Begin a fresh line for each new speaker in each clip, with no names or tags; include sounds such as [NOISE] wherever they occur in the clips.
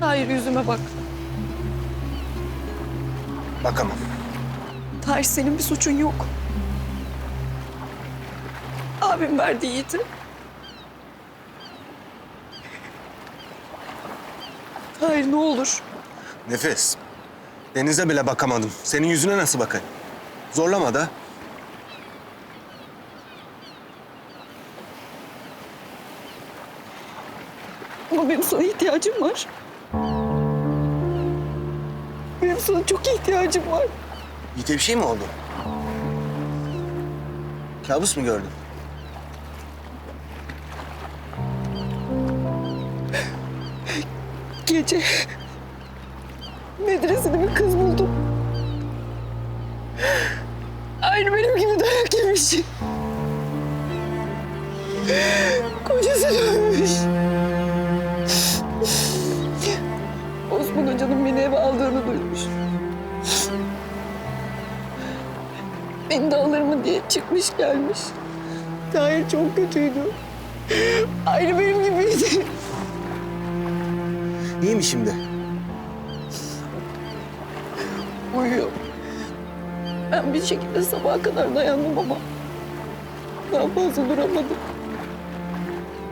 Tahir yüzüme bak.
Bakamam.
Tahir senin bir suçun yok. Abim verdi Yiğit'i. Tahir ne olur.
Nefes. Denize bile bakamadım. Senin yüzüne nasıl bakayım? Zorlama da.
Ama benim sana ihtiyacım var. Sana çok ihtiyacım var.
Yiğit'e bir şey mi oldu? Kabus mu gördün?
Gece medresede bir kız buldum. Aynı benim gibi dayak yemiş. Kocası dönmüş. Beni de alır mı diye çıkmış gelmiş. Tahir çok kötüydü. Aynı benim gibiydi.
İyi mi şimdi?
uyuyor. Ben bir şekilde sabaha kadar dayandım ama daha fazla duramadım.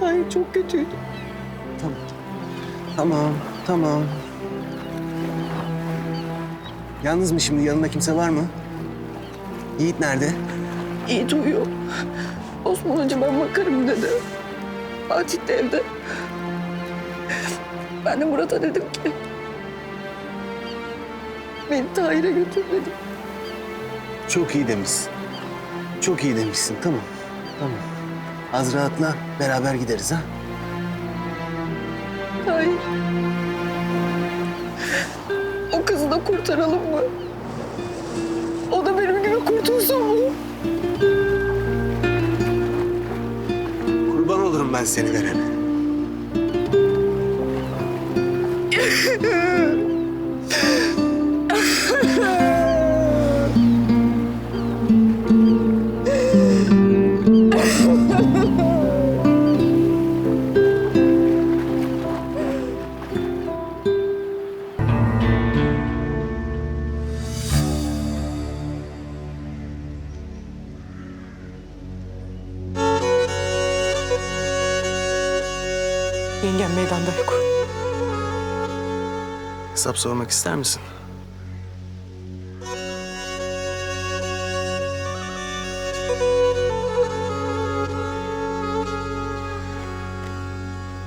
Tahir çok kötüydü.
Tamam. Tamam, tamam. Yalnız mı şimdi? Yanında kimse var mı? Yiğit nerede?
Yiğit uyuyor. Osman Hoca ben bakarım dedi. Fatih de evde. Ben de Murat'a dedim ki... Beni Tahir'e götür dedim.
Çok iyi demişsin. Çok iyi demişsin. Tamam. Tamam. Az rahatla. Beraber gideriz ha.
Tahir. O kızı da kurtaralım mı? Mu?
Kurban olurum ben seni verene. [LAUGHS] Hesap sormak ister misin?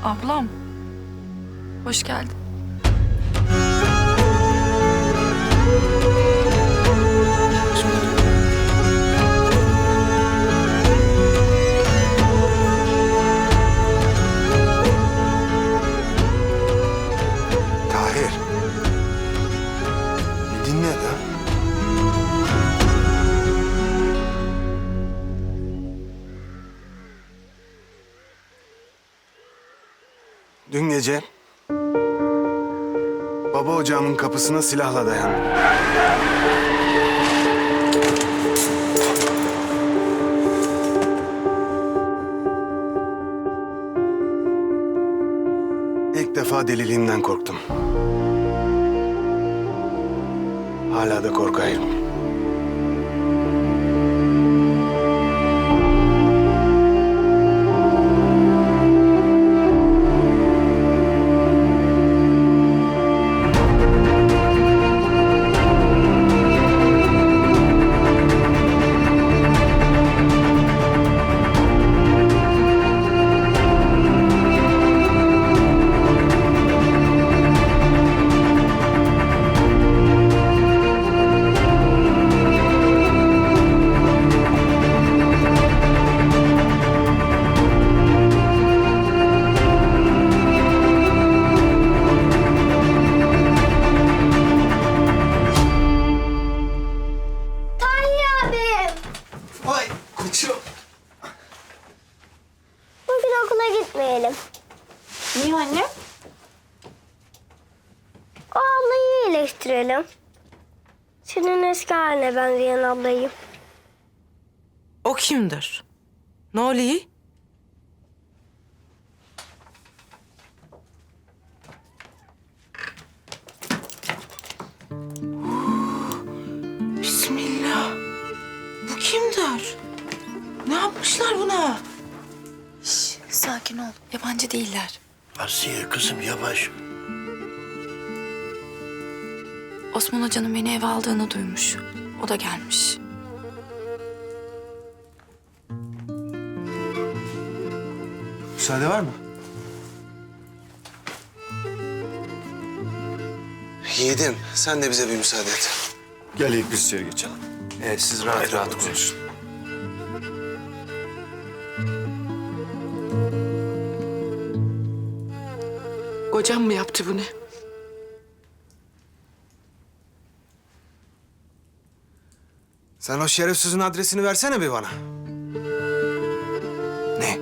Ablam. Hoş geldin.
Gece baba ocağımın kapısına silahla dayandım. İlk defa deliliğimden korktum. Hala da korkayım.
Tahir
Açıl.
Bugün okula gitmeyelim.
Niye anne?
O ablayı iyileştirelim. Senin eski haline benzeyen ablayı.
O kimdir? Ne oluyor? [GASPS] Bismillah. Bu kimdir? Yapmışlar buna?
Sakin ol. Yabancı değiller.
Asiye kızım yavaş.
Osman Hoca'nın beni eve aldığını duymuş. O da gelmiş.
Müsaade var mı? Yiğidim sen de bize bir müsaade et.
Gel ilk biz içeri geçelim.
Evet siz rahat rahat konuşun.
Kocam mı yaptı bunu?
Sen o şerefsizin adresini versene bir bana. Ne?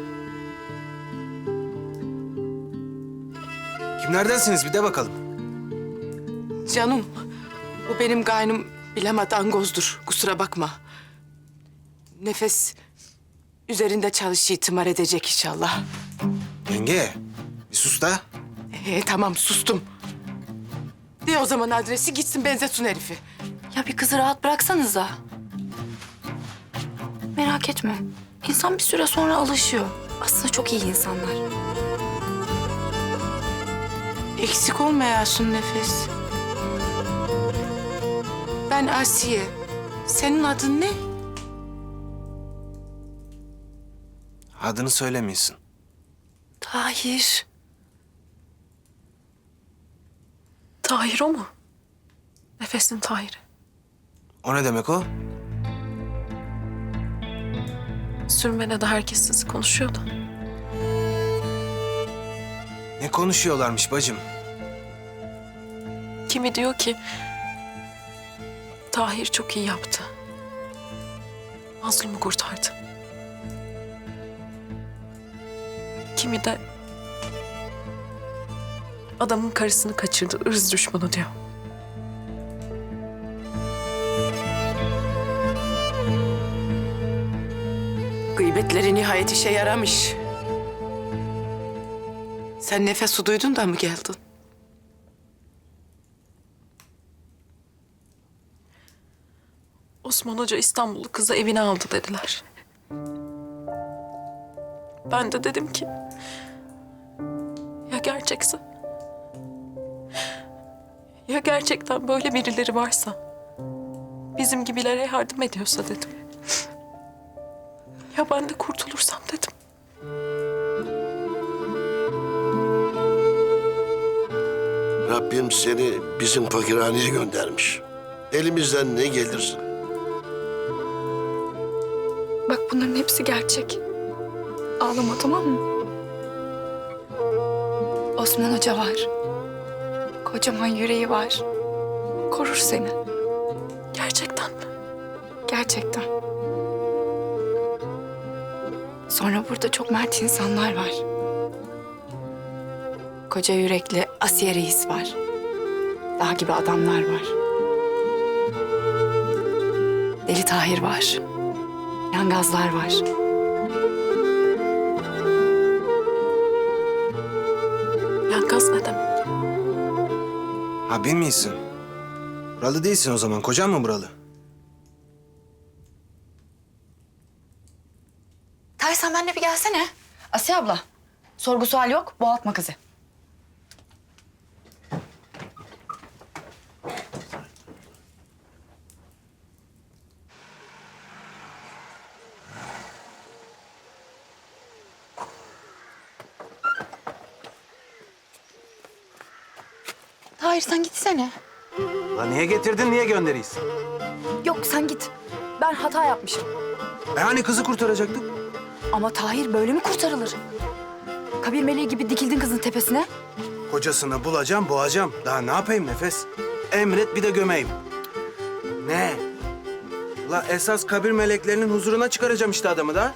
Kimlerdensiniz bir de bakalım.
Canım, bu benim kaynım bilemeden gozdur. Kusura bakma. Nefes üzerinde çalış itimat edecek inşallah.
Yenge bir sus da.
Ee, tamam sustum. De o zaman adresi gitsin benzetsin herifi.
Ya bir kızı rahat bıraksanıza. Merak etme. İnsan bir süre sonra alışıyor. Aslında çok iyi insanlar.
Eksik olmayasın Nefes. Ben Asiye. Senin adın ne?
Adını söylemeyesin.
Tahir.
Tahir o mu? Nefesin Tahir'i.
O ne demek o?
Sürmenede herkes sizi konuşuyor da.
Ne konuşuyorlarmış bacım?
Kimi diyor ki... Tahir çok iyi yaptı. Mazlumu kurtardı. Kimi de... Adamın karısını kaçırdı, ırz düşmanı diyor.
Gıybetleri nihayet işe yaramış. Sen nefesi duydun da mı geldin?
Osman Hoca İstanbullu kızı evine aldı dediler. Ben de dedim ki... Ya gerçekse? Ya gerçekten böyle birileri varsa? Bizim gibilere yardım ediyorsa dedim. Ya ben de kurtulursam dedim.
Rabbim seni bizim fakirhaneye göndermiş. Elimizden ne gelirse.
Bak bunların hepsi gerçek. Ağlama tamam mı? Osman Hoca var. Kocaman yüreği var. Korur seni.
Gerçekten mi?
Gerçekten. Sonra burada çok mert insanlar var. Koca yürekli Asiye Reis var. Dağ gibi adamlar var. Deli Tahir var. Yangazlar var.
Ha bilmiyorsun. Buralı değilsin o zaman. Kocan mı buralı?
Tahir sen benimle bir gelsene. Asiye abla. Sorgu sual yok. Boğaltma kızı. Tahir sen gitsene.
La niye getirdin, niye gönderiyiz?
Yok sen git. Ben hata yapmışım.
E hani kızı kurtaracaktık?
Ama Tahir böyle mi kurtarılır? Kabir meleği gibi dikildin kızın tepesine.
Kocasını bulacağım, boğacağım. Daha ne yapayım Nefes? Emret bir de gömeyim. Ne? La esas kabir meleklerinin huzuruna çıkaracağım işte adamı da.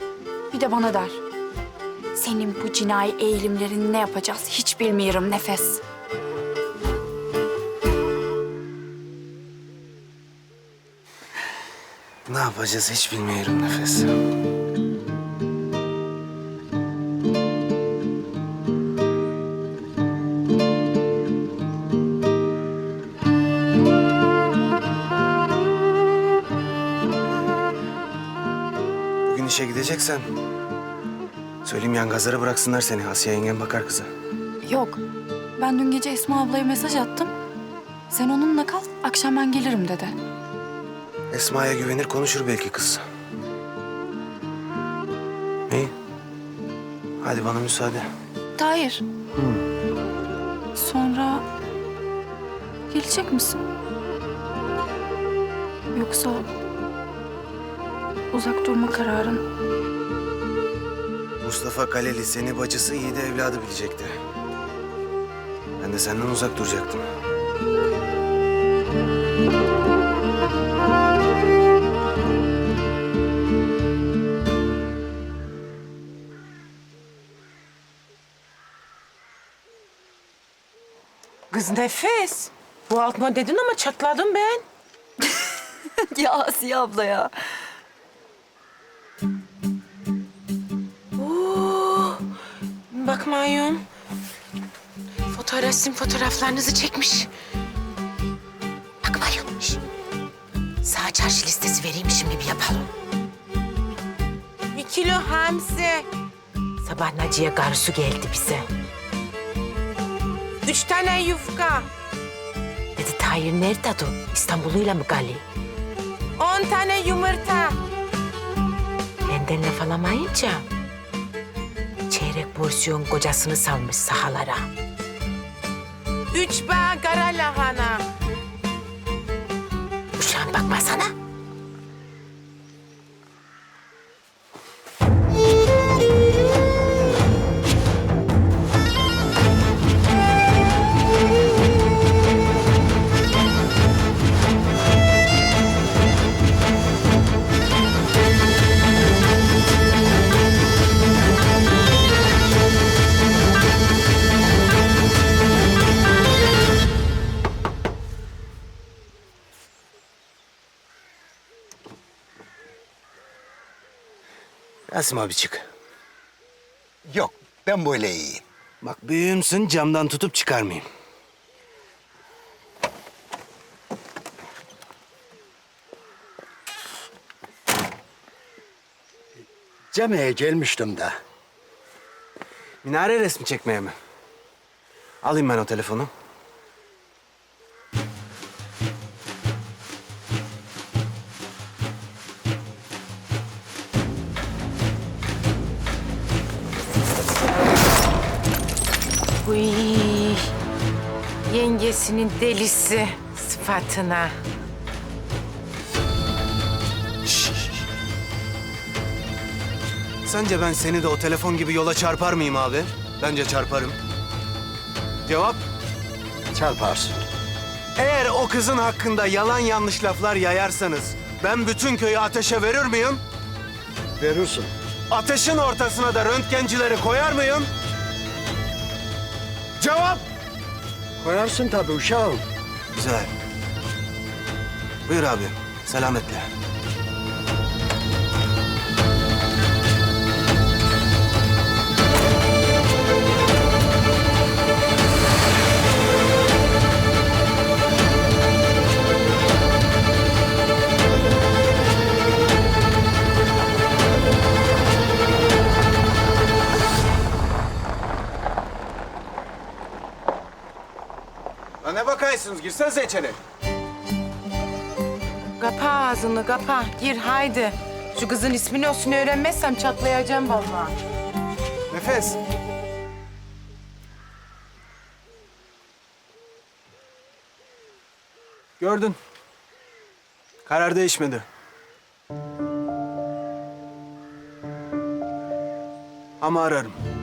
Bir de bana der. Senin bu cinayi eğilimlerini ne yapacağız hiç bilmiyorum Nefes.
Ne yapacağız hiç bilmiyorum Nefes. Bugün işe gideceğim. geleceksen... Söyleyeyim yangazlara bıraksınlar seni. Asiye yengen bakar kıza.
Yok. Ben dün gece Esma ablaya mesaj attım. Sen onunla kal, akşam ben gelirim dedi.
Esma'ya güvenir konuşur belki kız. İyi. Hadi bana müsaade.
Tahir. Sonra gelecek misin? Yoksa uzak durma kararın
Mustafa Kaleli seni bacısı iyi de evladı bilecekti. Ben de senden uzak duracaktım.
Kız nefes. Bu altma dedin ama çatladım ben. [LAUGHS]
ya Asiye abla ya.
Oo, bakmayın. Fotoğrafım fotoğraflarınızı çekmiş. Bakmayın. Şş. Sağ çarşı listesi vereymişim gibi yapalım. Bir kilo hamsi. Sabah Naciye garsu geldi bize. Üç tane yufka. Dedi Tahir nerede o? İstanbul'uyla mı Gali? On tane yumurta. Benden laf alamayınca çeyrek porsiyon kocasını salmış sahalara. Üç bağ kara lahana. Uşağım bakmasana.
Rasim abi çık.
Yok, ben böyle iyiyim.
Bak büyüğümsün camdan tutup çıkarmayayım.
Cem'e gelmiştim de.
Minare resmi çekmeye mi? Alayım ben o telefonu.
Uy, yengesinin delisi sıfatına.
Sence ben seni de o telefon gibi yola çarpar mıyım abi? Bence çarparım. Cevap?
Çarparsın.
Eğer o kızın hakkında yalan yanlış laflar yayarsanız ben bütün köyü ateşe verir miyim?
Verirsin.
Ateşin ortasına da röntgencileri koyar mıyım? Cevap?
Koyarsın tabii uşağım.
Güzel. Buyur abi. Selametle. Bakaysınız? Girsenize içeri.
Kapa ağzını kapa. Gir haydi. Şu kızın ismini olsun öğrenmezsem çatlayacağım vallahi.
Nefes. Gördün. Karar değişmedi. Ama ararım.